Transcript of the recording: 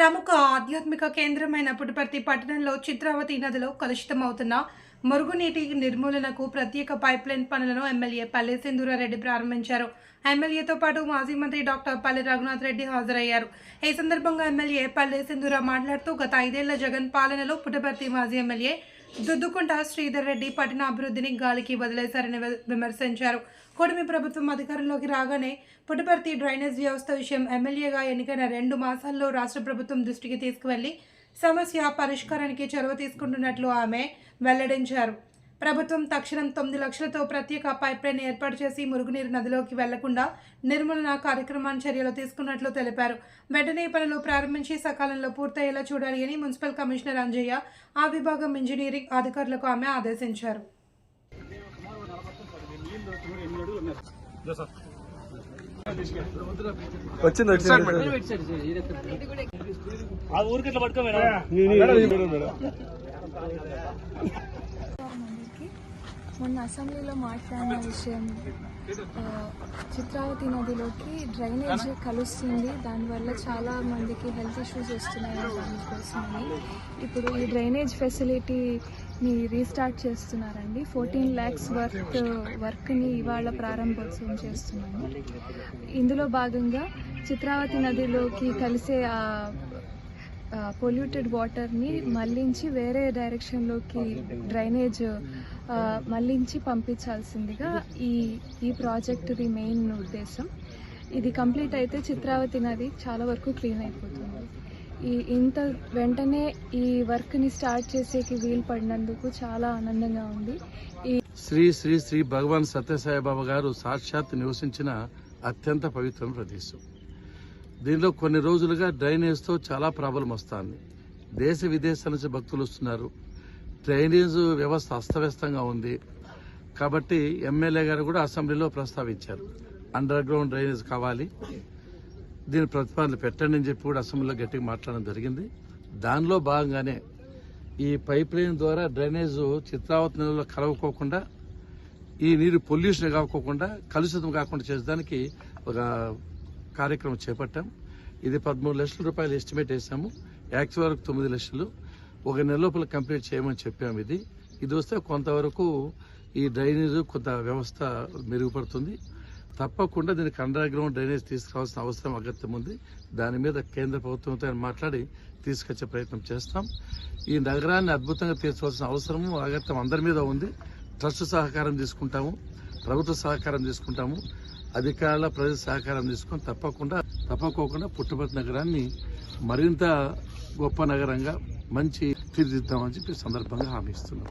ప్రముఖ ఆధ్యాత్మిక కేంద్రమైన పుట్టపర్తి పట్టణంలో చిత్రావతి నదిలో కలుషితమవుతున్న మురుగునీటి నిర్మూలనకు ప్రత్యేక పైప్లైన్ పనులను ఎమ్మెల్యే పల్లె సింధూరారెడ్డి ప్రారంభించారు. ఎమ్మెల్యేతో పాటు మాజీ మంత్రి డాక్టర్ పల్లె రఘునాథ్ రెడ్డి హాజరయ్యారు. ఈ సందర్భంగా ఎమ్మెల్యే పల్లె సింధూర మాట్లాడుతూ గత ఐదేళ్ళ జగన్ పాలనలో పుట్టపర్తి మాజీ ఎమ్మెల్యే దుద్దుకుంట శ్రీధర్ రెడ్డి పట్టణ అభివృద్ధిని గాలికి వదిలేశారని విమర్శించారు. కూటమి ప్రభుత్వం అధికారంలోకి రాగానే పుట్టపర్తి డ్రైనేజ్ వ్యవస్థ విషయం ఎమ్మెల్యేగా ఎన్నికైన రెండు మాసాల్లో రాష్ట్ర ప్రభుత్వం దృష్టికి తీసుకువెళ్ళి సమస్య పరిష్కారానికి చొరవ తీసుకుంటున్నట్లు ఆమె వెల్లడించారు. ప్రభుత్వం తక్షణం తొమ్మిది లక్షలతో ప్రత్యేక పైప్లైన్ ఏర్పాటు చేసి మురుగునీరు నదిలోకి వెళ్ళకుండా నిర్మూలన కార్యక్రమాన్ని చర్యలు తీసుకున్నట్లు తెలిపారు. వెంటనే పనులు ప్రారంభించి సకాలంలో పూర్తయ్యేలా చూడాలి అని మున్సిపల్ కమిషనర్ అంజయ్య ఆ విభాగం ఇంజనీరింగ్ అధికారులకు ఆమె ఆదేశించారు. వచ్చింది? వచ్చింది? ఆ ఊరికి ఇట్లా పట్టుకో మేడం. అందరికీ మొన్న అసెంబ్లీలో మాట్లాడిన విషయం చిత్రావతి నదిలోకి డ్రైనేజ్ కలుస్తుంది. దానివల్ల చాలా మందికి హెల్త్ ఇష్యూస్ వస్తున్నాయి దానికోసమని ఇప్పుడు ఈ డ్రైనేజ్ ఫెసిలిటీని రీస్టార్ట్ చేస్తున్నారండి. ఫోర్టీన్ ల్యాక్స్ వర్క్ వర్క్ని ఇవాళ ప్రారంభోత్సవం చేస్తున్నాము. ఇందులో భాగంగా చిత్రావతి నదిలోకి కలిసే పొల్యూటెడ్ వాటర్ని మళ్ళించి వేరే డైరెక్షన్లోకి డ్రైనేజ్ మళ్ళించి పంపించాల్సిందిగా ఈ ఈ ప్రాజెక్టుది మెయిన్ ఉద్దేశం. ఇది కంప్లీట్ అయితే చిత్రావతి నది చాలా వరకు క్లీన్ అయిపోతుంది. ఈ ఇంత వెంటనే ఈ వర్క్ని స్టార్ట్ చేసేకి వీలు పడినందుకు చాలా ఆనందంగా ఉంది. ఈ శ్రీ శ్రీ శ్రీ భగవాన్ సత్యసాయిబాబా గారు సాక్షాత్ నివసించిన అత్యంత పవిత్రమైన ప్రదేశం. దీనిలో కొన్ని రోజులుగా డ్రైనేజ్తో చాలా ప్రాబ్లం వస్తుంది. దేశ విదేశాల నుంచి భక్తులు వస్తున్నారు. డ్రైనేజ్ వ్యవస్థ అస్తవ్యస్తంగా ఉంది. కాబట్టి ఎమ్మెల్యే గారు కూడా అసెంబ్లీలో ప్రస్తావించారు. అండర్ గ్రౌండ్ డ్రైనేజ్ కావాలి. దీని ప్రతిపాదనలు పెట్టండి అని చెప్పి కూడా అసెంబ్లీలో గట్టిగా మాట్లాడడం జరిగింది. దానిలో భాగంగానే ఈ పైప్ లైన్ ద్వారా డ్రైనేజ్ చిత్రావతి నదిలో కలవకోకుండా ఈ నీరు పొల్యూషన్ కాకోకుండా కలుషితం కాకుండా చేసేదానికి ఒక కార్యక్రమం చేపట్టాం. ఇది పదమూడు లక్షల రూపాయలు ఎస్టిమేట్ వేసాము. యాక్చువల్ వరకు తొమ్మిది లక్షలు. ఒక నెల లోపల కంప్లీట్ చేయమని చెప్పాము ఇది. ఇది వస్తే కొంతవరకు ఈ డ్రైనేజ్ కొంత వ్యవస్థ మెరుగుపడుతుంది. తప్పకుండా దీనికి అండర్ గ్రౌండ్ డ్రైనేజ్ తీసుకురావాల్సిన అవసరం అగత్యం ఉంది. దాని మీద కేంద్ర ప్రభుత్వంతో మాట్లాడి తీసుకొచ్చే ప్రయత్నం చేస్తాం. ఈ నగరాన్ని అద్భుతంగా తీర్చవలసిన అవసరము అగత్యం అందరి మీద ఉంది. ట్రస్ట్ సహకారం తీసుకుంటాము. ప్రభుత్వ సహకారం తీసుకుంటాము. అధికారుల ప్రజల సహకారం తీసుకొని తప్పకుండా తప్పకోకుండా పుట్టపర్తి నగరాన్ని మరింత గొప్ప నగరంగా మంచి తీర్చిదిద్దామని చెప్పి సందర్భంగా హామీ ఇస్తున్నాం.